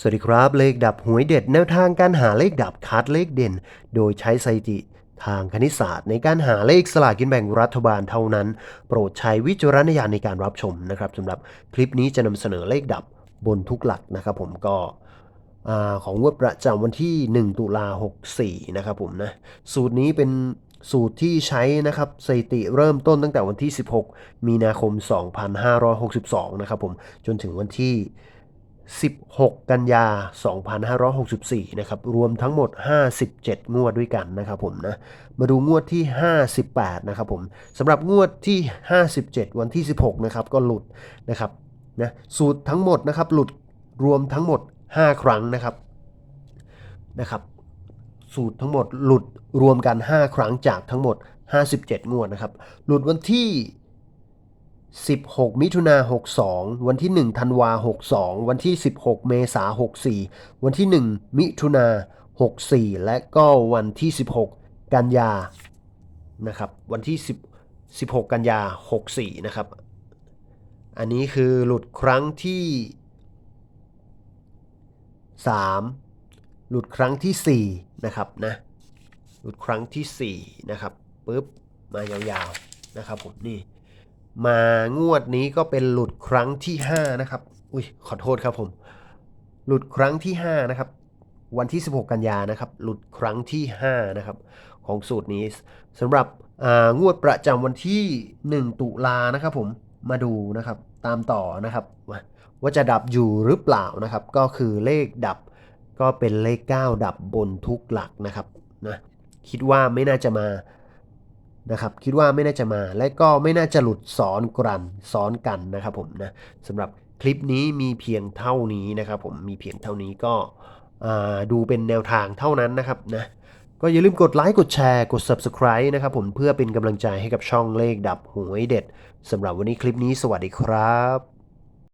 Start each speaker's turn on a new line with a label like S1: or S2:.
S1: สวัสดีครับ เลขดับหวยเด็ดแนวทางการหาเลขดับคัดเลขเด่น โดยใช้สถิติทางคณิตศาสตร์ในการหาเลขสลากกินแบ่งรัฐบาลเท่านั้น โปรดใช้วิจารณญาณในการรับชมนะครับสำหรับคลิปนี้จะนำเสนอเลขดับบนทุกหลักนะครับผมก็ของงวดประจำวันที่ 1 ตุลา64 นะครับผมนะสูตรนี้เป็นสูตรที่ใช้นะครับสถิติเริ่มต้นตั้งแต่วันที่ 16 มีนาคม 2562 นะครับผมจนถึงวันที่ 16 กันยา 2564 นะครับ รวมทั้งหมด 57 งวดด้วยกันนะครับผมนะ มาดูงวดที่ 58 นะครับผมสำหรับงวดที่ 57 วันที่ 16 นะครับ ก็หลุดนะครับนะสูตรทั้งหมดนะครับ หลุดรวมทั้งหมด 5 ครั้งนะครับนะครับ สูตรทั้งหมดหลุดรวมกัน 5 ครั้งจากทั้งหมด 57 งวดนะครับ หลุดวันที่ 16 มิถุนา62 วันที่ 1 ธันวา 62 วันที่ 16 เมษา64 วันที่ 1 มิถุนา64 และก็วันที่ 16 กันยา นะครับ วันที่ 10 16 กันยา 64 นะครับ อันนี้คือหลุดครั้งที่ 3 หลุดครั้งที่ 4 นะครับนะ หลุดครั้งที่ 4 นะครับปุ๊บ มายาวๆ นะครับผม นี่ มางวดนี้ก็เป็นหลุดครั้งที่ 5 นะครับ อุ้ยขอโทษครับผม หลุดครั้งที่ 5 นะครับ วันที่ 16 กันยานะครับ หลุดครั้งที่ 5 นะครับ ของสูตรนี้สำหรับอ่างวดประจำวันที่ 1 ตุลานะครับผมมาดูนะครับตามต่อนะครับ ว่าจะดับอยู่หรือเปล่านะครับ ก็คือเลขดับก็เป็นเลข 9 ดับบนทุกหลักนะครับนะคิดว่าไม่น่าจะมา นะครับคิดว่าไม่น่าจะมาและก็ไม่น่าจะหลุดซ้อนกรันซ้อนกันนะครับผมนะสำหรับคลิปนี้มีเพียงเท่านี้นะครับผมมีเพียงเท่านี้ก็ดูเป็นแนวทางเท่านั้นนะครับนะก็อย่าลืมกดไลค์กดแชร์กด Subscribe นะครับผมเพื่อเป็นกำลังใจให้กับช่องเลขดับหวยเด็ดสำหรับวันนี้คลิปนี้สวัสดีครับ